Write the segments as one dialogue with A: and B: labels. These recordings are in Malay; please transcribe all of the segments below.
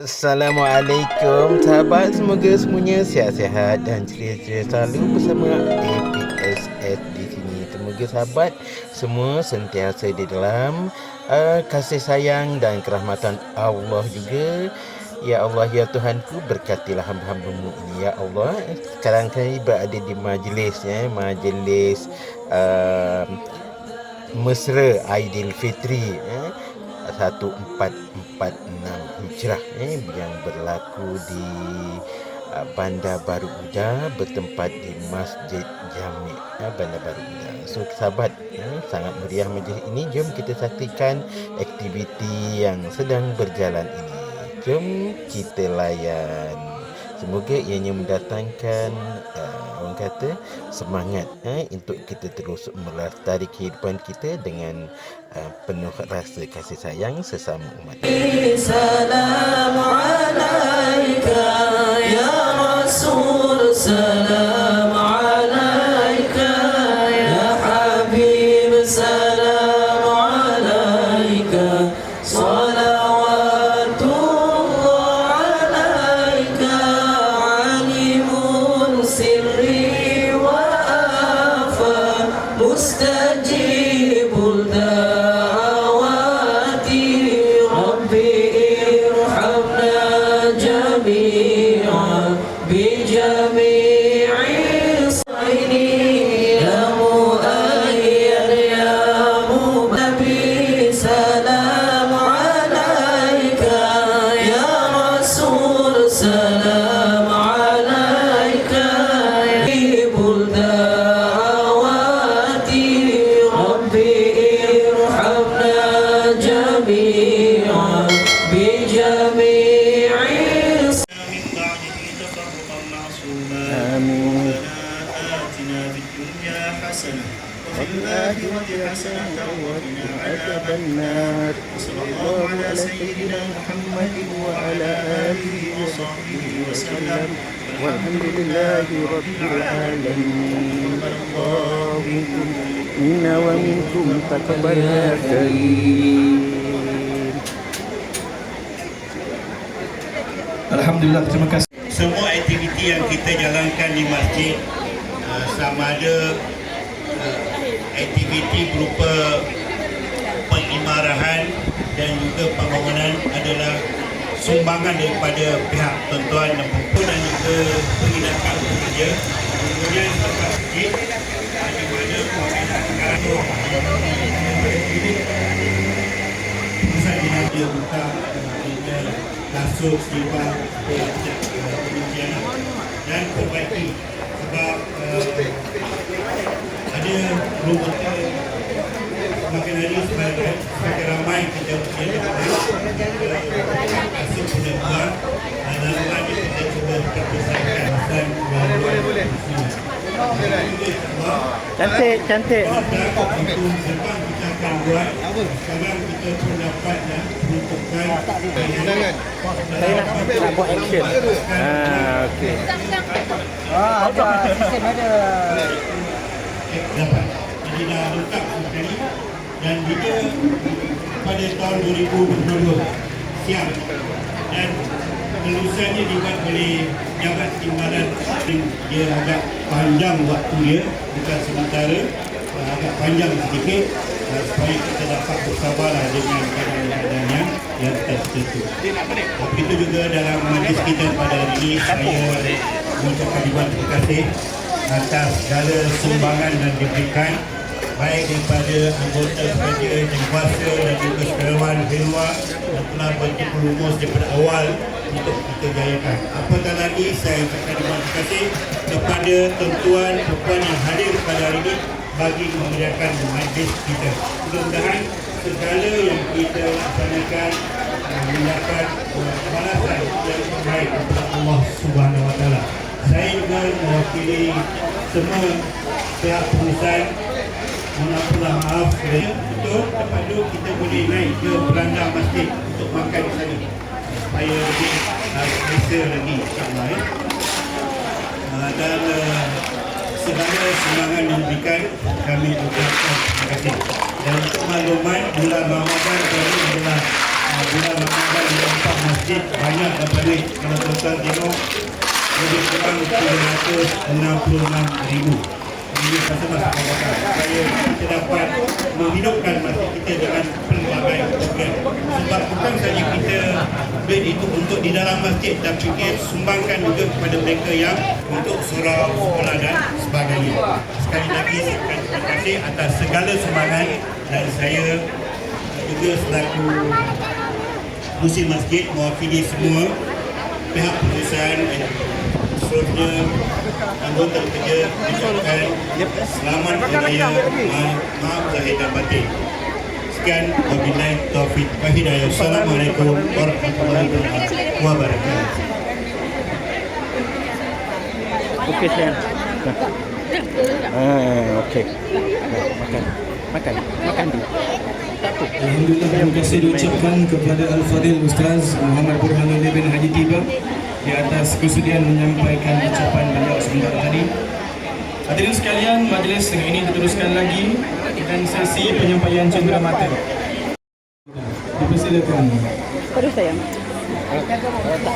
A: Assalamualaikum. Sahabat semoga semuanya sihat-sihat dan ceria-ceria selalu bersama APSS di sini. Semoga sahabat semua sentiasa di dalam uh, kasih sayang dan kerahmatan Allah juga. Ya Allah ya Tuhanku berkatilah hamba-hambamu ini. Ya Allah sekarang kami berada di majlis ya majlis uh, mesra Aidilfitri ya 1446 Hijrah eh, yang berlaku di uh, Bandar Baru Uda bertempat di Masjid Jami uh, Bandar Baru Uda. So sahabat uh, sangat meriah majlis ini jom kita saksikan aktiviti yang sedang berjalan ini. Jom kita layan. Semoga ianya mendatangkan uh, orang kata semangat eh, untuk kita terus melestari kehidupan kita dengan uh, penuh rasa kasih sayang sesama umat.
B: Salam
A: آمين.
C: ربنا آتنا في الدنيا حسنة وفي الآخرة حسنة وقنا عذاب
A: النار
C: صلى الله على سيدنا محمد وعلى آله وصحبه وسلم
A: والحمد لله رب العالمين الله منا ومنكم تقبل يا كريم
D: Alhamdulillah, terima kasih.
C: Semua aktiviti yang kita jalankan di masjid uh, sama ada uh, aktiviti berupa pengimarahan dan juga pembangunan adalah sumbangan daripada pihak tuan-tuan dan puan dan juga penginapan pekerja kemudian tempat masjid di mana pemerintah sekarang tu? Pusat jenazah buka kita kasut sifat pengujian dan perbaiki sebab uh, ada rumah semakin hari semakin, semakin ramai kita punya kasut punya buat dan kita cuba terpesatkan dan boleh boleh
A: Cantik, cantik.
C: kita buat sekarang kita pun dapat dah peruntukan undangan
A: Saya nak, nak buat action. Ah, okey.
C: dapat. Jadi dah lengkap sekali. Dan juga pada tahun 2022 siap. Dan kelulusannya dibuat oleh Jabat Timbalan. Dia agak panjang waktu dia bukan sementara. Agak panjang sedikit supaya kita dapat bersabarlah dengan keadaan-keadaan yang yang tertentu. Begitu juga dalam majlis kita pada hari ini saya mengucapkan ribuan terima kasih atas segala sumbangan dan diberikan baik daripada anggota pekerja yang kuasa dan juga sukarelawan di yang telah bantu perumus daripada awal untuk kita jayakan. Apatah lagi saya ucapkan terima kasih kepada tuan-tuan yang hadir pada hari ini bagi memeriahkan majlis kita. Mudah-mudahan segala yang kita laksanakan uh, mendapat uh, balasan yang terbaik daripada Allah Subhanahu Wa Taala. Saya juga mewakili semua pihak perusahaan Mohon maaf kerana betul tempat duduk kita boleh naik ke beranda masjid untuk makan di sana supaya lebih uh, selesa lagi insyaAllah ya. Uh, dan uh, segala sumbangan yang diberikan kami ucapkan terima kasih. Dan untuk makluman bulan Ramadan baru adalah uh, bulan Ramadan yang empat masjid banyak duit. Kalau tuan-tuan tengok lebih kurang 366 ribu. Ini pasal masuk kawasan supaya kita dapat menghidupkan masjid kita dengan pelbagai program. Sebab bukan saja kita duit itu di dalam masjid tapi kita sumbangkan juga kepada mereka yang untuk surau, sekolah dan sebagainya. Sekali lagi terima kasih atas segala sumbangan dan saya juga selaku Musim Masjid mewakili semua pihak pengurusan dan seterusnya anggota kerja ucapkan selamat hari raya Ma- maaf zahir dan batin sekian wabillahi taufiq wa hidayah assalamualaikum warahmatullahi wabarakatuh
A: Okey sayang. Ah, okey. Makan. Makan. Makan dulu.
D: Alhamdulillah terima kasih diucapkan kepada Al-Fadil Ustaz Muhammad Burhanuddin bin Haji Tiba di atas kesudian menyampaikan ucapan beliau sebentar tadi. Hadirin sekalian, majlis dengan ini diteruskan lagi dengan sesi penyampaian cendera mata. Dipersilakan.
E: Terus sayang.
D: Untuk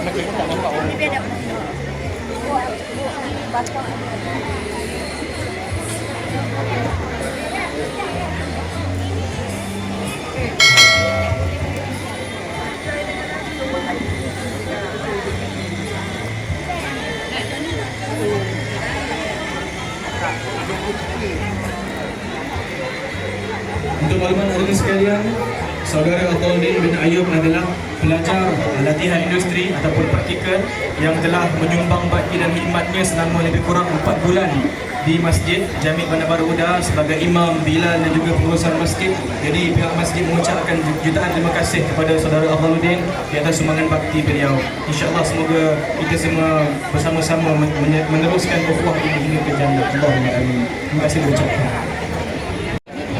D: Saudara Abdullah bin Ayub adalah pelajar latihan industri ataupun praktikal yang telah menyumbang bakti dan khidmatnya selama lebih kurang 4 bulan di Masjid Jami' Bandar Baru Uda sebagai imam, bilal dan juga pengurusan masjid. Jadi pihak masjid mengucapkan jutaan terima kasih kepada saudara Abduludin di atas sumbangan bakti beliau. InsyaAllah semoga kita semua bersama-sama men- meneruskan ukhuwah ini hingga ke jannah. Allahumma amin. Terima kasih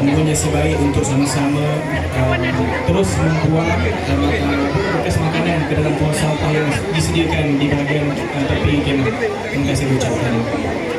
D: diucapkan mempunyai sebaik untuk sama-sama um, terus membuat um, uh, bekas makanan ke dalam kawasan yang disediakan di bahagian uh, tepi kemah. Terima kasih diucapkan.